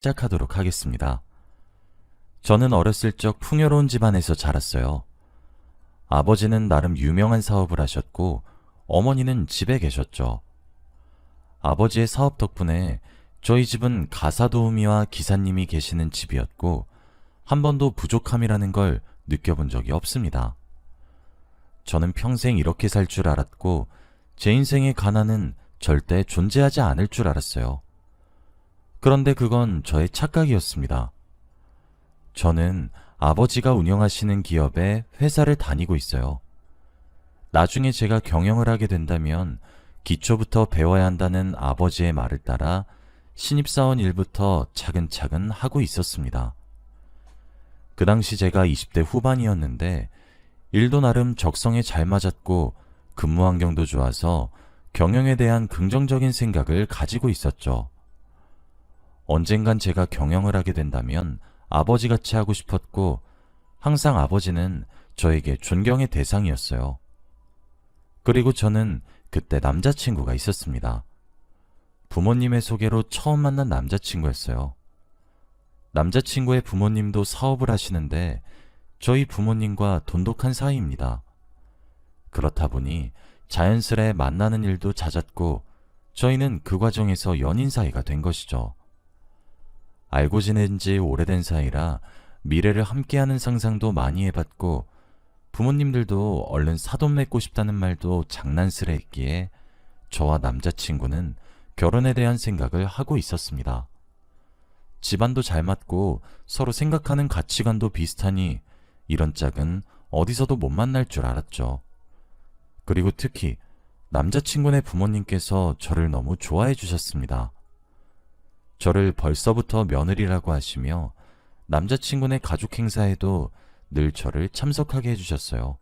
시작하도록 하겠습니다. 저는 어렸을 적 풍요로운 집안에서 자랐어요. 아버지는 나름 유명한 사업을 하셨고, 어머니는 집에 계셨죠. 아버지의 사업 덕분에 저희 집은 가사 도우미와 기사님이 계시는 집이었고, 한 번도 부족함이라는 걸 느껴본 적이 없습니다. 저는 평생 이렇게 살 줄 알았고, 제 인생의 가난은 절대 존재하지 않을 줄 알았어요. 그런데 그건 저의 착각이었습니다. 저는 아버지가 운영하시는 기업에 회사를 다니고 있어요. 나중에 제가 경영을 하게 된다면 기초부터 배워야 한다는 아버지의 말을 따라 신입사원 일부터 차근차근 하고 있었습니다. 그 당시 제가 20대 후반이었는데 일도 나름 적성에 잘 맞았고 근무 환경도 좋아서 경영에 대한 긍정적인 생각을 가지고 있었죠. 언젠간 제가 경영을 하게 된다면 아버지 같이 하고 싶었고 항상 아버지는 저에게 존경의 대상이었어요. 그리고 저는 그때 남자친구가 있었습니다. 부모님의 소개로 처음 만난 남자친구였어요. 남자친구의 부모님도 사업을 하시는데 저희 부모님과 돈독한 사이입니다. 그렇다 보니 자연스레 만나는 일도 잦았고 저희는 그 과정에서 연인 사이가 된 것이죠. 알고 지낸 지 오래된 사이라 미래를 함께하는 상상도 많이 해봤고 부모님들도 얼른 사돈 맺고 싶다는 말도 장난스레 했기에 저와 남자친구는 결혼에 대한 생각을 하고 있었습니다. 집안도 잘 맞고 서로 생각하는 가치관도 비슷하니 이런 짝은 어디서도 못 만날 줄 알았죠. 그리고 특히 남자친구네 부모님께서 저를 너무 좋아해 주셨습니다. 저를 벌써부터 며느리라고 하시며 남자친구네 가족 행사에도 늘 저를 참석하게 해주셨어요.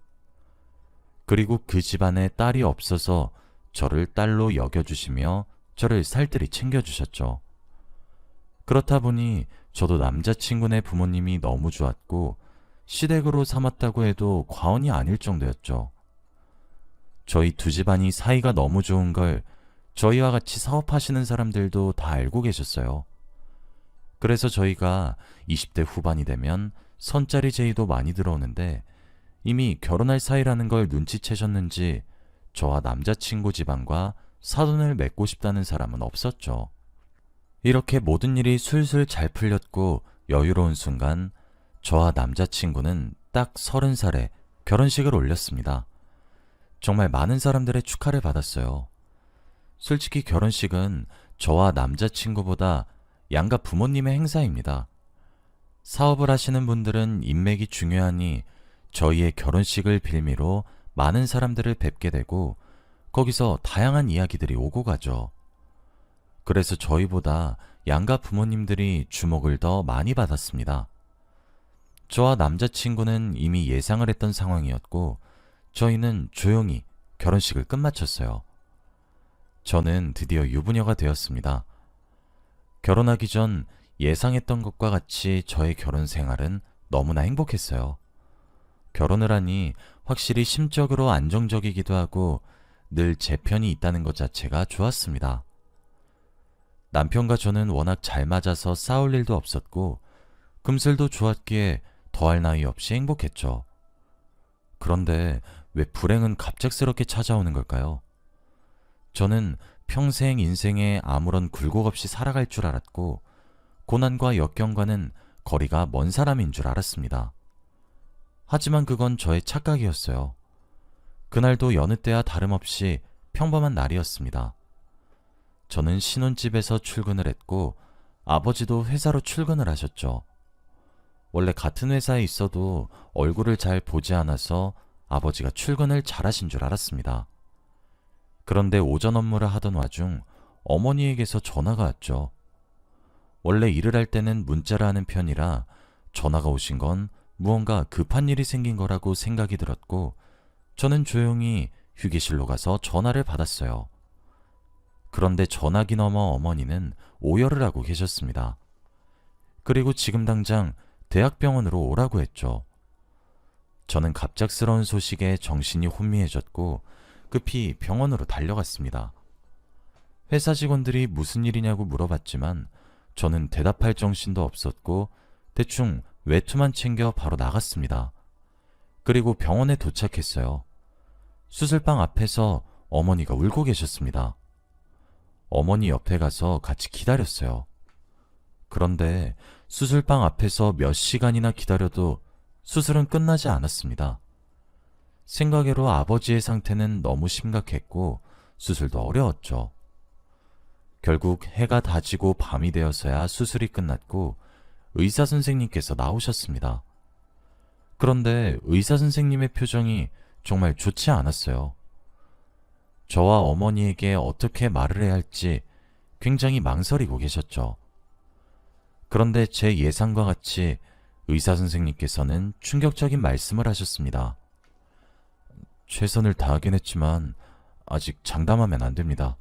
그리고 그 집안에 딸이 없어서 저를 딸로 여겨주시며 저를 살뜰히 챙겨주셨죠. 그렇다 보니 저도 남자친구네 부모님이 너무 좋았고 시댁으로 삼았다고 해도 과언이 아닐 정도였죠. 저희 두 집안이 사이가 너무 좋은 걸 저희와 같이 사업하시는 사람들도 다 알고 계셨어요. 그래서 저희가 20대 후반이 되면 선짜리 제의도 많이 들어오는데 이미 결혼할 사이라는 걸 눈치채셨는지 저와 남자친구 집안과 사돈을 맺고 싶다는 사람은 없었죠. 이렇게 모든 일이 술술 잘 풀렸고 여유로운 순간 저와 남자친구는 딱 서른 살에 결혼식을 올렸습니다. 정말 많은 사람들의 축하를 받았어요. 솔직히 결혼식은 저와 남자친구보다 양가 부모님의 행사입니다. 사업을 하시는 분들은 인맥이 중요하니 저희의 결혼식을 빌미로 많은 사람들을 뵙게 되고 거기서 다양한 이야기들이 오고 가죠. 그래서 저희보다 양가 부모님들이 주목을 더 많이 받았습니다. 저와 남자친구는 이미 예상을 했던 상황이었고 저희는 조용히 결혼식을 끝마쳤어요. 저는 드디어 유부녀가 되었습니다. 결혼하기 전 예상했던 것과 같이 저의 결혼 생활은 너무나 행복했어요. 결혼을 하니 확실히 심적으로 안정적이기도 하고 늘 제 편이 있다는 것 자체가 좋았습니다. 남편과 저는 워낙 잘 맞아서 싸울 일도 없었고 금슬도 좋았기에 더할 나위 없이 행복했죠. 그런데 왜 불행은 갑작스럽게 찾아오는 걸까요? 저는 평생 인생에 아무런 굴곡 없이 살아갈 줄 알았고, 고난과 역경과는 거리가 먼 사람인 줄 알았습니다. 하지만 그건 저의 착각이었어요. 그날도 여느 때와 다름없이 평범한 날이었습니다. 저는 신혼집에서 출근을 했고, 아버지도 회사로 출근을 하셨죠. 원래 같은 회사에 있어도 얼굴을 잘 보지 않아서 아버지가 출근을 잘하신 줄 알았습니다. 그런데 오전 업무를 하던 와중 어머니에게서 전화가 왔죠. 원래 일을 할 때는 문자를 하는 편이라 전화가 오신 건 무언가 급한 일이 생긴 거라고 생각이 들었고 저는 조용히 휴게실로 가서 전화를 받았어요. 그런데 전화기 넘어 어머니는 오열을 하고 계셨습니다. 그리고 지금 당장 대학병원으로 오라고 했죠. 저는 갑작스러운 소식에 정신이 혼미해졌고 급히 병원으로 달려갔습니다. 회사 직원들이 무슨 일이냐고 물어봤지만 저는 대답할 정신도 없었고 대충 외투만 챙겨 바로 나갔습니다. 그리고 병원에 도착했어요. 수술방 앞에서 어머니가 울고 계셨습니다. 어머니 옆에 가서 같이 기다렸어요. 그런데 수술방 앞에서 몇 시간이나 기다려도 수술은 끝나지 않았습니다. 생각외로 아버지의 상태는 너무 심각했고 수술도 어려웠죠. 결국 해가 다지고 밤이 되어서야 수술이 끝났고 의사 선생님께서 나오셨습니다. 그런데 의사 선생님의 표정이 정말 좋지 않았어요. 저와 어머니에게 어떻게 말을 해야 할지 굉장히 망설이고 계셨죠. 그런데 제 예상과 같이 의사 선생님께서는 충격적인 말씀을 하셨습니다. 최선을 다하긴 했지만 아직 장담하면 안 됩니다.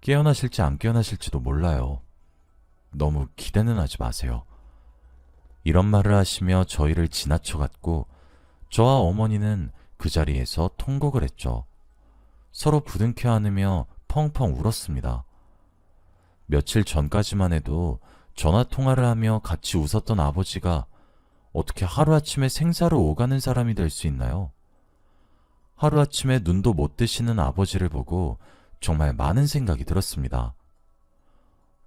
깨어나실지 안 깨어나실지도 몰라요. 너무 기대는 하지 마세요. 이런 말을 하시며 저희를 지나쳐 갔고 저와 어머니는 그 자리에서 통곡을 했죠. 서로 부둥켜 안으며 펑펑 울었습니다. 며칠 전까지만 해도 전화 통화를 하며 같이 웃었던 아버지가 어떻게 하루아침에 생사를 오가는 사람이 될 수 있나요? 하루아침에 눈도 못 뜨시는 아버지를 보고 정말 많은 생각이 들었습니다.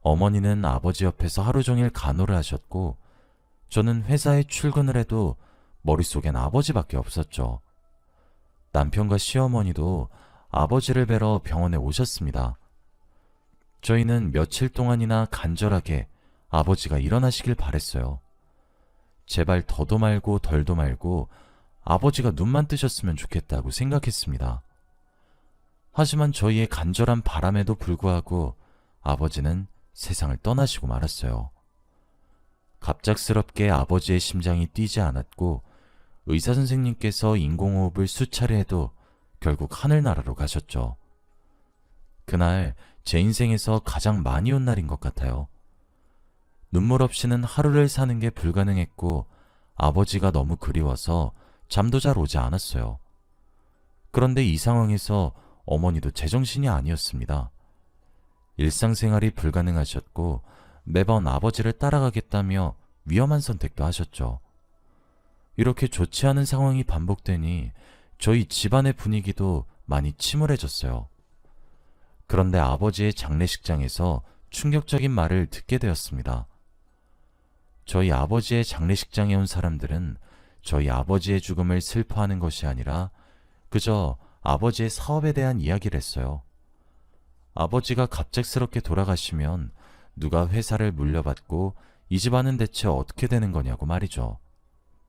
어머니는 아버지 옆에서 하루 종일 간호를 하셨고 저는 회사에 출근을 해도 머릿속엔 아버지밖에 없었죠. 남편과 시어머니도 아버지를 뵈러 병원에 오셨습니다. 저희는 며칠 동안이나 간절하게 아버지가 일어나시길 바랬어요. 제발 더도 말고 덜도 말고 아버지가 눈만 뜨셨으면 좋겠다고 생각했습니다. 하지만 저희의 간절한 바람에도 불구하고 아버지는 세상을 떠나시고 말았어요. 갑작스럽게 아버지의 심장이 뛰지 않았고 의사 선생님께서 인공호흡을 수차례 해도 결국 하늘나라로 가셨죠. 그날 제 인생에서 가장 많이 온 날인 것 같아요. 눈물 없이는 하루를 사는 게 불가능했고 아버지가 너무 그리워서 잠도 잘 오지 않았어요. 그런데 이 상황에서 어머니도 제정신이 아니었습니다. 일상생활이 불가능하셨고 매번 아버지를 따라가겠다며 위험한 선택도 하셨죠. 이렇게 좋지 않은 상황이 반복되니 저희 집안의 분위기도 많이 침울해졌어요. 그런데 아버지의 장례식장에서 충격적인 말을 듣게 되었습니다. 저희 아버지의 장례식장에 온 사람들은 저희 아버지의 죽음을 슬퍼하는 것이 아니라 그저 아버지의 사업에 대한 이야기를 했어요. 아버지가 갑작스럽게 돌아가시면 누가 회사를 물려받고 이 집안은 대체 어떻게 되는 거냐고 말이죠.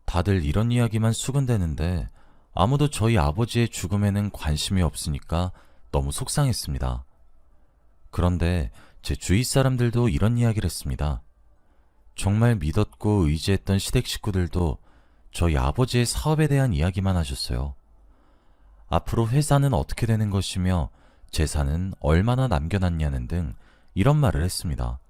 다들 이런 이야기만 수근대는데 아무도 저희 아버지의 죽음에는 관심이 없으니까 너무 속상했습니다. 그런데 제 주위 사람들도 이런 이야기를 했습니다. 정말 믿었고 의지했던 시댁 식구들도 저희 아버지의 사업에 대한 이야기만 하셨어요. 앞으로 회사는 어떻게 되는 것이며 재산은 얼마나 남겨놨냐는 등 이런 말을 했습니다.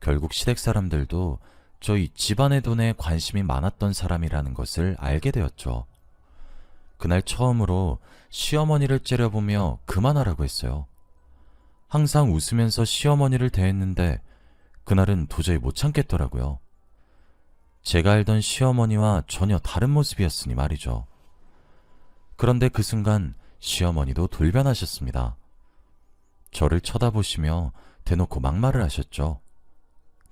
결국 시댁 사람들도 저희 집안의 돈에 관심이 많았던 사람이라는 것을 알게 되었죠. 그날 처음으로 시어머니를 째려보며 그만하라고 했어요. 항상 웃으면서 시어머니를 대했는데 그날은 도저히 못 참겠더라고요. 제가 알던 시어머니와 전혀 다른 모습이었으니 말이죠. 그런데 그 순간 시어머니도 돌변하셨습니다. 저를 쳐다보시며 대놓고 막말을 하셨죠.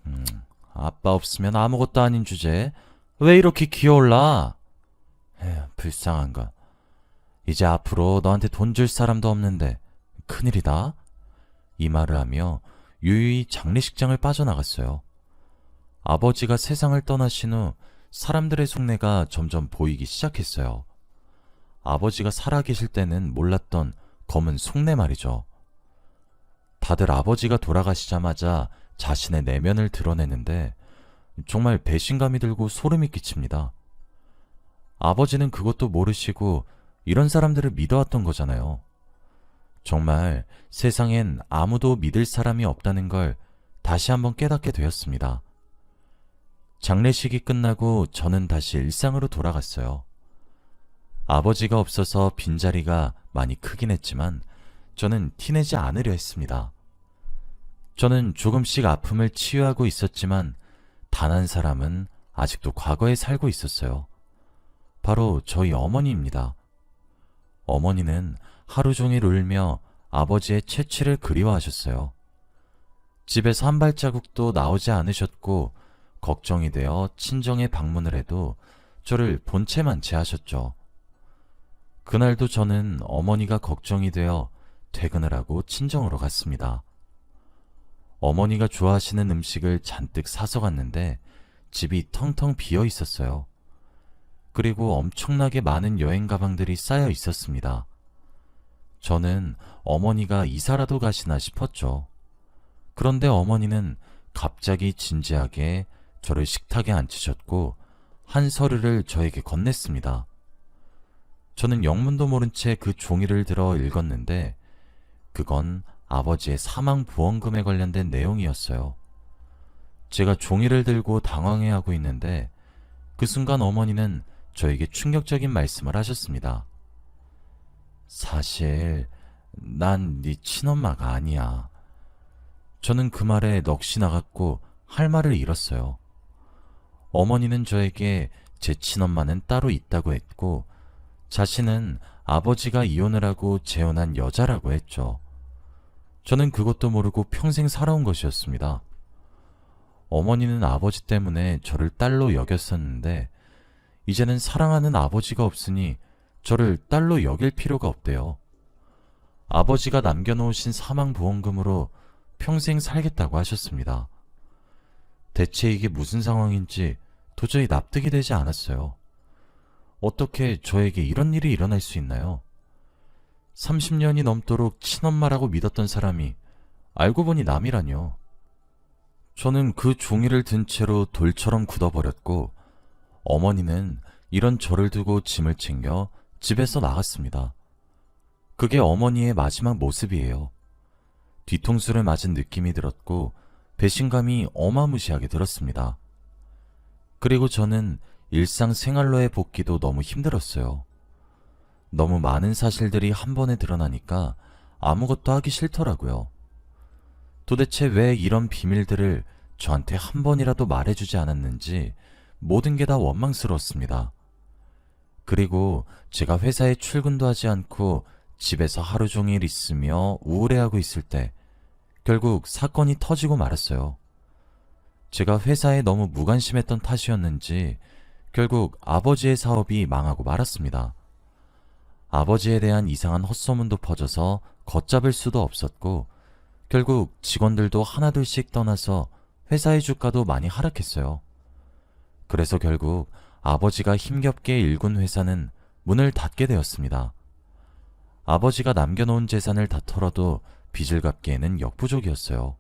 음, 아빠 없으면 아무것도 아닌 주제에 왜 이렇게 기어올라? 에휴, 불쌍한 거. 이제 앞으로 너한테 돈 줄 사람도 없는데 큰일이다. 이 말을 하며 유유히 장례식장을 빠져나갔어요. 아버지가 세상을 떠나신 후 사람들의 속내가 점점 보이기 시작했어요. 아버지가 살아계실 때는 몰랐던 검은 속내 말이죠. 다들 아버지가 돌아가시자마자 자신의 내면을 드러내는데 정말 배신감이 들고 소름이 끼칩니다. 아버지는 그것도 모르시고 이런 사람들을 믿어왔던 거잖아요. 정말 세상엔 아무도 믿을 사람이 없다는 걸 다시 한번 깨닫게 되었습니다. 장례식이 끝나고 저는 다시 일상으로 돌아갔어요. 아버지가 없어서 빈자리가 많이 크긴 했지만 저는 티내지 않으려 했습니다. 저는 조금씩 아픔을 치유하고 있었지만 단 한 사람은 아직도 과거에 살고 있었어요. 바로 저희 어머니입니다. 어머니는 하루 종일 울며 아버지의 채취를 그리워하셨어요. 집에서 한 발자국도 나오지 않으셨고 걱정이 되어 친정에 방문을 해도 저를 본체만 제하셨죠. 그날도 저는 어머니가 걱정이 되어 퇴근을 하고 친정으로 갔습니다. 어머니가 좋아하시는 음식을 잔뜩 사서 갔는데 집이 텅텅 비어 있었어요. 그리고 엄청나게 많은 여행 가방들이 쌓여 있었습니다. 저는 어머니가 이사라도 가시나 싶었죠. 그런데 어머니는 갑자기 진지하게 저를 식탁에 앉히셨고 한 서류를 저에게 건넸습니다. 저는 영문도 모른 채 그 종이를 들어 읽었는데 그건 아버지의 사망 보험금에 관련된 내용이었어요. 제가 종이를 들고 당황해하고 있는데 그 순간 어머니는 저에게 충격적인 말씀을 하셨습니다. 사실 난 네 친엄마가 아니야. 저는 그 말에 넋이 나갔고 할 말을 잃었어요. 어머니는 저에게 제 친엄마는 따로 있다고 했고 자신은 아버지가 이혼을 하고 재혼한 여자라고 했죠. 저는 그것도 모르고 평생 살아온 것이었습니다. 어머니는 아버지 때문에 저를 딸로 여겼었는데 이제는 사랑하는 아버지가 없으니 저를 딸로 여길 필요가 없대요. 아버지가 남겨놓으신 사망보험금으로 평생 살겠다고 하셨습니다. 대체 이게 무슨 상황인지 도저히 납득이 되지 않았어요. 어떻게 저에게 이런 일이 일어날 수 있나요? 30년이 넘도록 친엄마라고 믿었던 사람이 알고 보니 남이라뇨. 저는 그 종이를 든 채로 돌처럼 굳어버렸고 어머니는 이런 저를 두고 짐을 챙겨 집에서 나갔습니다. 그게 어머니의 마지막 모습이에요. 뒤통수를 맞은 느낌이 들었고 배신감이 어마무시하게 들었습니다. 그리고 저는 일상생활로의 복귀도 너무 힘들었어요. 너무 많은 사실들이 한 번에 드러나니까 아무것도 하기 싫더라고요. 도대체 왜 이런 비밀들을 저한테 한 번이라도 말해주지 않았는지 모든 게 다 원망스러웠습니다. 그리고 제가 회사에 출근도 하지 않고 집에서 하루 종일 있으며 우울해하고 있을 때 결국 사건이 터지고 말았어요. 제가 회사에 너무 무관심했던 탓이었는지 결국 아버지의 사업이 망하고 말았습니다. 아버지에 대한 이상한 헛소문도 퍼져서 걷잡을 수도 없었고 결국 직원들도 하나둘씩 떠나서 회사의 주가도 많이 하락했어요. 그래서 결국 아버지가 힘겹게 일군 회사는 문을 닫게 되었습니다. 아버지가 남겨놓은 재산을 다 털어도 빚을 갚기에는 역부족이었어요.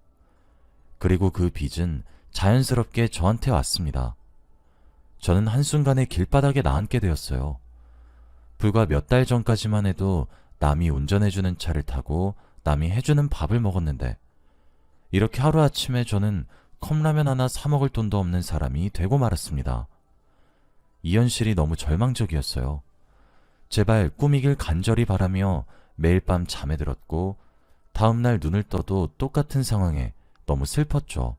그리고 그 빚은 자연스럽게 저한테 왔습니다. 저는 한순간에 길바닥에 나앉게 되었어요. 불과 몇 달 전까지만 해도 남이 운전해주는 차를 타고 남이 해주는 밥을 먹었는데 이렇게 하루아침에 저는 컵라면 하나 사먹을 돈도 없는 사람이 되고 말았습니다. 이 현실이 너무 절망적이었어요. 제발 꿈이길 간절히 바라며 매일 밤 잠에 들었고 다음날 눈을 떠도 똑같은 상황에 너무 슬펐죠.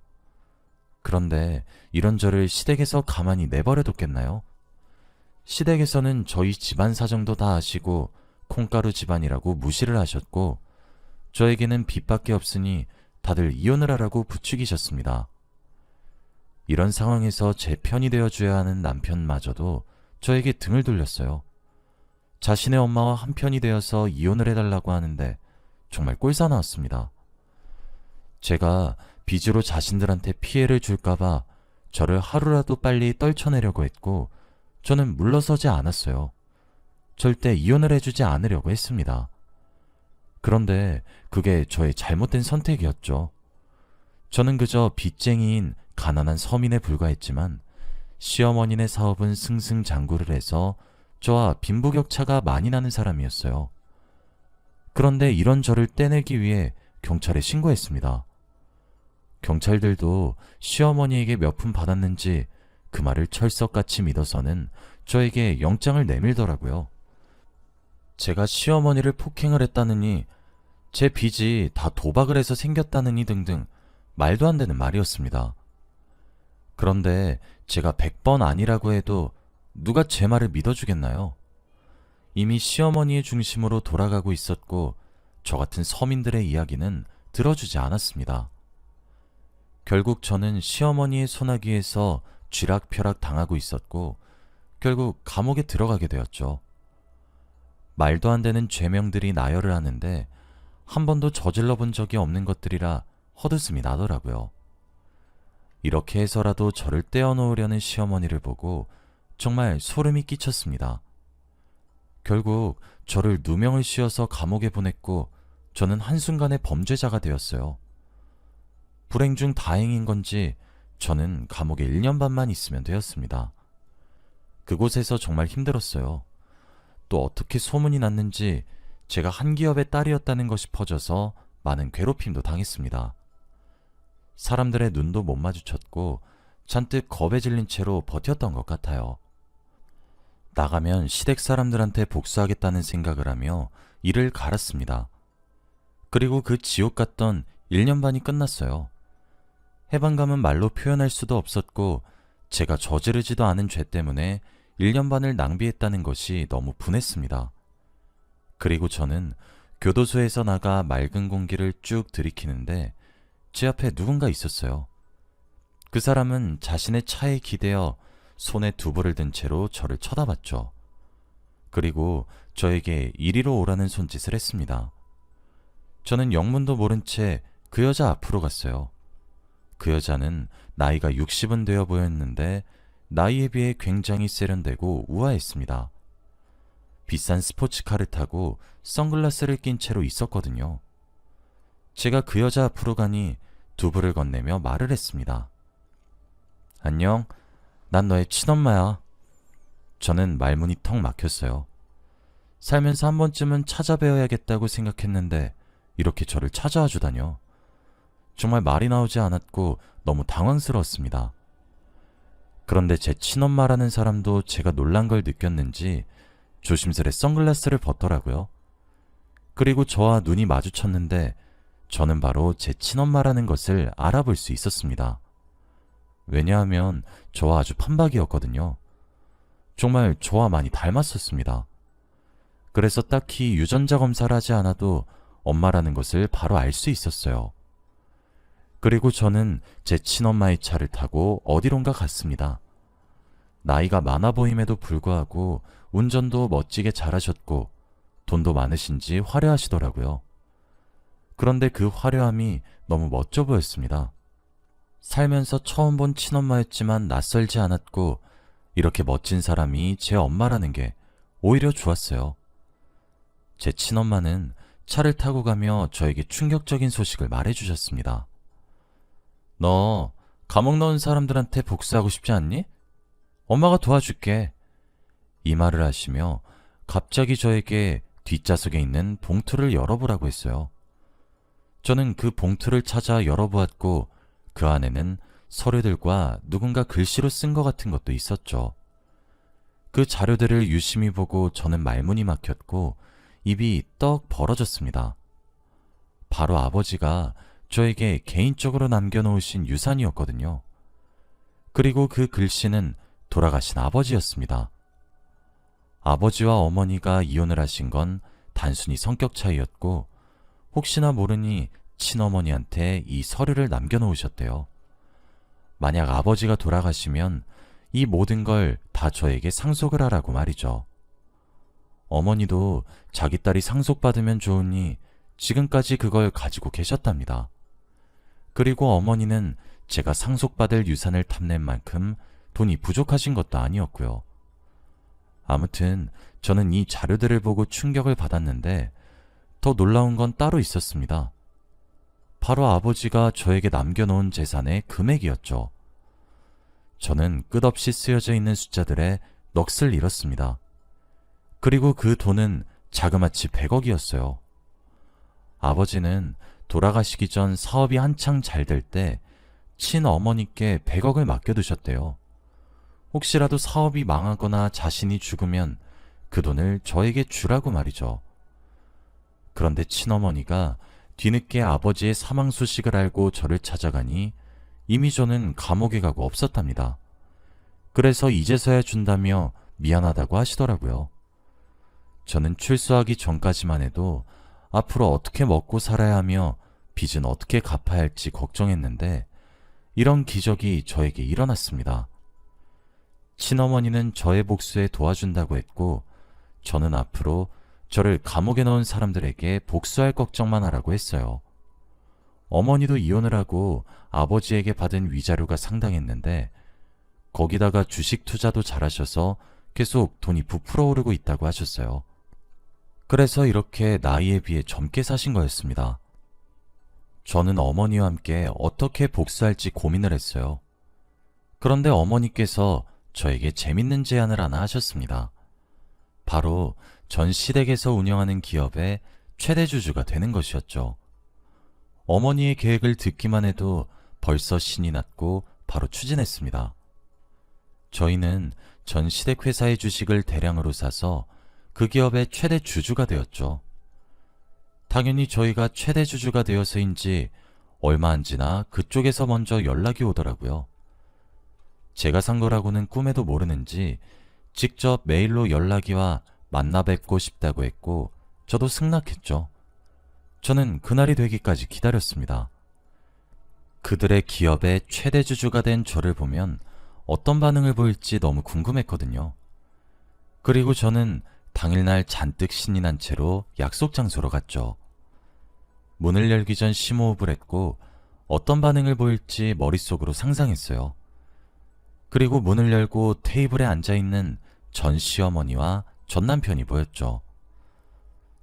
그런데 이런 저를 시댁에서 가만히 내버려뒀겠나요? 시댁에서는 저희 집안 사정도 다 아시고 콩가루 집안이라고 무시를 하셨고 저에게는 빚밖에 없으니 다들 이혼을 하라고 부추기셨습니다. 이런 상황에서 제 편이 되어줘야 하는 남편마저도 저에게 등을 돌렸어요. 자신의 엄마와 한편이 되어서 이혼을 해달라고 하는데 정말 꼴사나웠습니다. 제가 빚으로 자신들한테 피해를 줄까봐 저를 하루라도 빨리 떨쳐내려고 했고 저는 물러서지 않았어요. 절대 이혼을 해주지 않으려고 했습니다. 그런데 그게 저의 잘못된 선택이었죠. 저는 그저 빚쟁이인 가난한 서민에 불과했지만 시어머니네 사업은 승승장구를 해서 저와 빈부격차가 많이 나는 사람이었어요. 그런데 이런 저를 떼내기 위해 경찰에 신고했습니다. 경찰들도 시어머니에게 몇 푼 받았는지 그 말을 철석같이 믿어서는 저에게 영장을 내밀더라고요. 제가 시어머니를 폭행을 했다느니 제 빚이 다 도박을 해서 생겼다느니 등등 말도 안 되는 말이었습니다. 그런데 제가 100번 아니라고 해도 누가 제 말을 믿어주겠나요? 이미 시어머니의 중심으로 돌아가고 있었고 저 같은 서민들의 이야기는 들어주지 않았습니다. 결국 저는 시어머니의 소나기에서 쥐락펴락 당하고 있었고 결국 감옥에 들어가게 되었죠. 말도 안 되는 죄명들이 나열을 하는데 한 번도 저질러 본 적이 없는 것들이라 헛웃음이 나더라고요. 이렇게 해서라도 저를 떼어놓으려는 시어머니를 보고 정말 소름이 끼쳤습니다. 결국 저를 누명을 씌워서 감옥에 보냈고 저는 한순간에 범죄자가 되었어요. 불행 중 다행인 건지 저는 감옥에 1년 반만 있으면 되었습니다. 그곳에서 정말 힘들었어요. 또 어떻게 소문이 났는지 제가 한 기업의 딸이었다는 것이 퍼져서 많은 괴롭힘도 당했습니다. 사람들의 눈도 못 마주쳤고 잔뜩 겁에 질린 채로 버텼던 것 같아요. 나가면 시댁 사람들한테 복수하겠다는 생각을 하며 이를 갈았습니다. 그리고 그 지옥 같던 1년 반이 끝났어요. 해방감은 말로 표현할 수도 없었고 제가 저지르지도 않은 죄 때문에 1년 반을 낭비했다는 것이 너무 분했습니다. 그리고 저는 교도소에서 나가 맑은 공기를 쭉 들이키는데 제 앞에 누군가 있었어요. 그 사람은 자신의 차에 기대어 손에 두부를 든 채로 저를 쳐다봤죠. 그리고 저에게 이리로 오라는 손짓을 했습니다. 저는 영문도 모른 채 그 여자 앞으로 갔어요. 그 여자는 나이가 60은 되어 보였는데 나이에 비해 굉장히 세련되고 우아했습니다. 비싼 스포츠카를 타고 선글라스를 낀 채로 있었거든요. 제가 그 여자 앞으로 가니 두부를 건네며 말을 했습니다. 안녕, 난 너의 친엄마야. 저는 말문이 턱 막혔어요. 살면서 한 번쯤은 찾아뵈어야겠다고 생각했는데 이렇게 저를 찾아와 주다뇨. 정말 말이 나오지 않았고 너무 당황스러웠습니다. 그런데 제 친엄마라는 사람도 제가 놀란 걸 느꼈는지 조심스레 선글라스를 벗더라고요. 그리고 저와 눈이 마주쳤는데 저는 바로 제 친엄마라는 것을 알아볼 수 있었습니다. 왜냐하면 저와 아주 판박이었거든요. 정말 저와 많이 닮았었습니다. 그래서 딱히 유전자 검사를 하지 않아도 엄마라는 것을 바로 알 수 있었어요. 그리고 저는 제 친엄마의 차를 타고 어디론가 갔습니다. 나이가 많아 보임에도 불구하고 운전도 멋지게 잘하셨고 돈도 많으신지 화려하시더라고요. 그런데 그 화려함이 너무 멋져 보였습니다. 살면서 처음 본 친엄마였지만 낯설지 않았고 이렇게 멋진 사람이 제 엄마라는 게 오히려 좋았어요. 제 친엄마는 차를 타고 가며 저에게 충격적인 소식을 말해주셨습니다. 너 감옥 넣은 사람들한테 복수하고 싶지 않니? 엄마가 도와줄게. 이 말을 하시며 갑자기 저에게 뒷좌석에 있는 봉투를 열어보라고 했어요. 저는 그 봉투를 찾아 열어보았고 그 안에는 서류들과 누군가 글씨로 쓴 것 같은 것도 있었죠. 그 자료들을 유심히 보고 저는 말문이 막혔고 입이 떡 벌어졌습니다. 바로 아버지가 저에게 개인적으로 남겨놓으신 유산이었거든요. 그리고 그 글씨는 돌아가신 아버지였습니다. 아버지와 어머니가 이혼을 하신 건 단순히 성격 차이였고, 혹시나 모르니 친어머니한테 이 서류를 남겨놓으셨대요. 만약 아버지가 돌아가시면 이 모든 걸 다 저에게 상속을 하라고 말이죠. 어머니도 자기 딸이 상속받으면 좋으니 지금까지 그걸 가지고 계셨답니다. 그리고 어머니는 제가 상속받을 유산을 탐낸 만큼 돈이 부족하신 것도 아니었고요. 아무튼 저는 이 자료들을 보고 충격을 받았는데 더 놀라운 건 따로 있었습니다. 바로 아버지가 저에게 남겨놓은 재산의 금액이었죠. 저는 끝없이 쓰여져 있는 숫자들에 넋을 잃었습니다. 그리고 그 돈은 자그마치 100억이었어요. 아버지는 돌아가시기 전 사업이 한창 잘 될 때 친어머니께 100억을 맡겨두셨대요. 혹시라도 사업이 망하거나 자신이 죽으면 그 돈을 저에게 주라고 말이죠. 그런데 친어머니가 뒤늦게 아버지의 사망 소식을 알고 저를 찾아가니 이미 저는 감옥에 가고 없었답니다. 그래서 이제서야 준다며 미안하다고 하시더라고요. 저는 출소하기 전까지만 해도 앞으로 어떻게 먹고 살아야 하며 빚은 어떻게 갚아야 할지 걱정했는데 이런 기적이 저에게 일어났습니다. 친어머니는 저의 복수에 도와준다고 했고 저는 앞으로 저를 감옥에 넣은 사람들에게 복수할 걱정만 하라고 했어요. 어머니도 이혼을 하고 아버지에게 받은 위자료가 상당했는데 거기다가 주식 투자도 잘하셔서 계속 돈이 부풀어 오르고 있다고 하셨어요. 그래서 이렇게 나이에 비해 젊게 사신 거였습니다. 저는 어머니와 함께 어떻게 복수할지 고민을 했어요. 그런데 어머니께서 저에게 재밌는 제안을 하나 하셨습니다. 바로 전 시댁에서 운영하는 기업의 최대 주주가 되는 것이었죠. 어머니의 계획을 듣기만 해도 벌써 신이 났고 바로 추진했습니다. 저희는 전 시댁 회사의 주식을 대량으로 사서 그 기업의 최대 주주가 되었죠. 당연히 저희가 최대 주주가 되어서인지 얼마 안 지나 그쪽에서 먼저 연락이 오더라고요. 제가 산 거라고는 꿈에도 모르는지 직접 메일로 연락이 와 만나 뵙고 싶다고 했고 저도 승낙했죠. 저는 그날이 되기까지 기다렸습니다. 그들의 기업의 최대 주주가 된 저를 보면 어떤 반응을 보일지 너무 궁금했거든요. 그리고 저는 당일날 잔뜩 신이 난 채로 약속 장소로 갔죠. 문을 열기 전 심호흡을 했고 어떤 반응을 보일지 머릿속으로 상상했어요. 그리고 문을 열고 테이블에 앉아 있는 전 시어머니와 전 남편이 보였죠.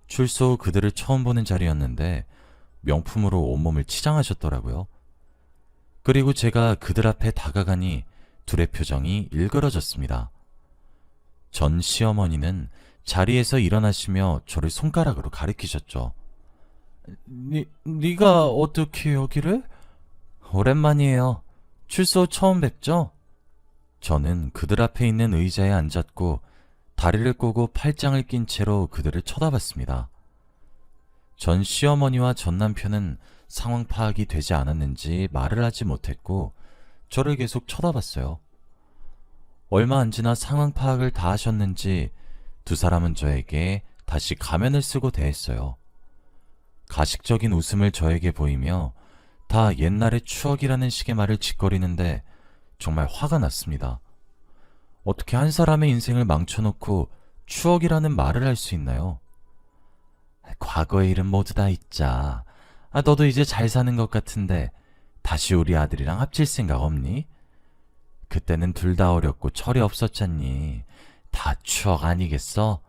출소 후 그들을 처음 보는 자리였는데 명품으로 온몸을 치장하셨더라고요. 그리고 제가 그들 앞에 다가가니 둘의 표정이 일그러졌습니다. 전 시어머니는 자리에서 일어나시며 저를 손가락으로 가리키셨죠. 니, 네가 어떻게 여기를? 오랜만이에요. 출소 처음 뵙죠? 저는 그들 앞에 있는 의자에 앉았고 다리를 꼬고 팔짱을 낀 채로 그들을 쳐다봤습니다. 전 시어머니와 전 남편은 상황 파악이 되지 않았는지 말을 하지 못했고 저를 계속 쳐다봤어요. 얼마 안 지나 상황 파악을 다 하셨는지 두 사람은 저에게 다시 가면을 쓰고 대했어요. 가식적인 웃음을 저에게 보이며 다 옛날의 추억이라는 식의 말을 짓거리는데 정말 화가 났습니다. 어떻게 한 사람의 인생을 망쳐놓고 추억이라는 말을 할 수 있나요? 과거의 일은 모두 다 잊자. 아, 너도 이제 잘 사는 것 같은데 다시 우리 아들이랑 합칠 생각 없니? 그때는 둘 다 어렸고 철이 없었잖니. 다 추억 아니겠어?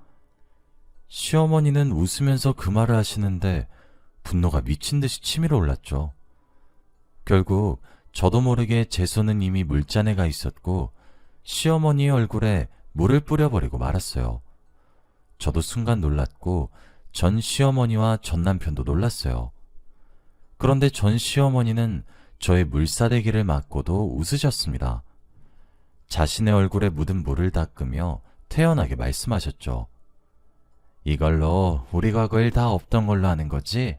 시어머니는 웃으면서 그 말을 하시는데 분노가 미친 듯이 치밀어 올랐죠. 결국 저도 모르게 제 손은 이미 물잔에 가 있었고 시어머니의 얼굴에 물을 뿌려버리고 말았어요. 저도 순간 놀랐고 전 시어머니와 전 남편도 놀랐어요. 그런데 전 시어머니는 저의 물사대기를 맞고도 웃으셨습니다. 자신의 얼굴에 묻은 물을 닦으며 태연하게 말씀하셨죠. 이걸로 우리 과거일 다 없던 걸로 하는 거지?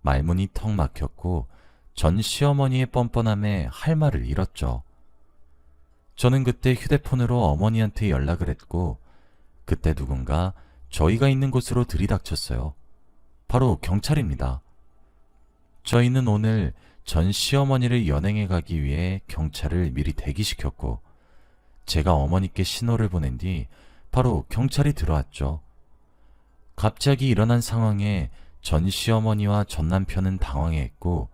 말문이 턱 막혔고 전 시어머니의 뻔뻔함에 할 말을 잃었죠. 저는 그때 휴대폰으로 어머니한테 연락을 했고 그때 누군가 저희가 있는 곳으로 들이닥쳤어요. 바로 경찰입니다. 저희는 오늘 전 시어머니를 연행해 가기 위해 경찰을 미리 대기시켰고 제가 어머니께 신호를 보낸 뒤 바로 경찰이 들어왔죠. 갑자기 일어난 상황에 전 시어머니와 전 남편은 당황해했고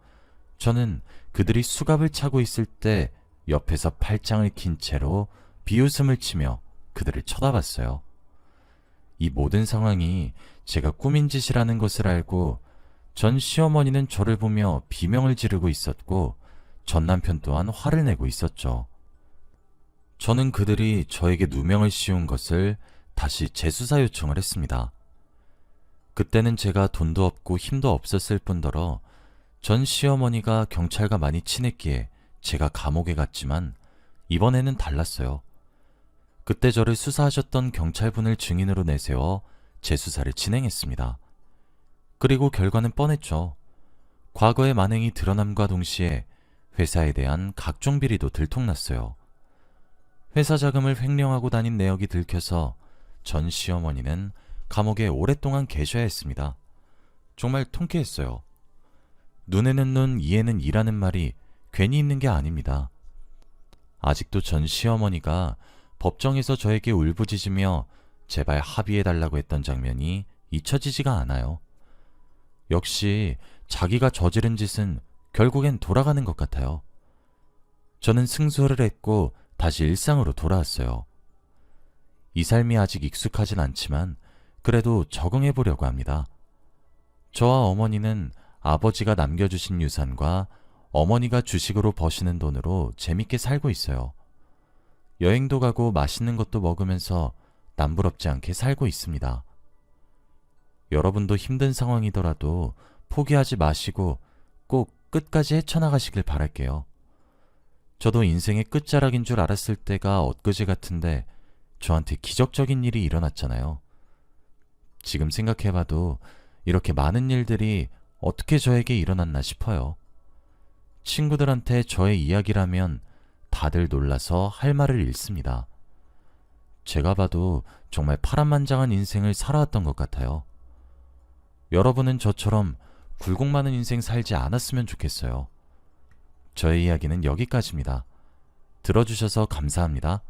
저는 그들이 수갑을 차고 있을 때 옆에서 팔짱을 낀 채로 비웃음을 치며 그들을 쳐다봤어요. 이 모든 상황이 제가 꾸민 짓이라는 것을 알고 전 시어머니는 저를 보며 비명을 지르고 있었고 전 남편 또한 화를 내고 있었죠. 저는 그들이 저에게 누명을 씌운 것을 다시 재수사 요청을 했습니다. 그때는 제가 돈도 없고 힘도 없었을 뿐더러 전 시어머니가 경찰과 많이 친했기에 제가 감옥에 갔지만 이번에는 달랐어요. 그때 저를 수사하셨던 경찰분을 증인으로 내세워 재수사를 진행했습니다. 그리고 결과는 뻔했죠. 과거의 만행이 드러남과 동시에 회사에 대한 각종 비리도 들통났어요. 회사 자금을 횡령하고 다닌 내역이 들켜서 전 시어머니는 감옥에 오랫동안 계셔야 했습니다. 정말 통쾌했어요. 눈에는 눈, 이에는 이라는 말이 괜히 있는 게 아닙니다. 아직도 전 시어머니가 법정에서 저에게 울부짖으며 제발 합의해달라고 했던 장면이 잊혀지지가 않아요. 역시 자기가 저지른 짓은 결국엔 돌아가는 것 같아요. 저는 승소를 했고 다시 일상으로 돌아왔어요. 이 삶이 아직 익숙하진 않지만 그래도 적응해 보려고 합니다. 저와 어머니는 아버지가 남겨주신 유산과 어머니가 주식으로 버시는 돈으로 재밌게 살고 있어요. 여행도 가고 맛있는 것도 먹으면서 남부럽지 않게 살고 있습니다. 여러분도 힘든 상황이더라도 포기하지 마시고 꼭 끝까지 헤쳐나가시길 바랄게요. 저도 인생의 끝자락인 줄 알았을 때가 엊그제 같은데 저한테 기적적인 일이 일어났잖아요. 지금 생각해봐도 이렇게 많은 일들이 어떻게 저에게 일어났나 싶어요. 친구들한테 저의 이야기라면 다들 놀라서 할 말을 잃습니다. 제가 봐도 정말 파란만장한 인생을 살아왔던 것 같아요. 여러분은 저처럼 굴곡 많은 인생 살지 않았으면 좋겠어요. 저의 이야기는 여기까지입니다. 들어주셔서 감사합니다.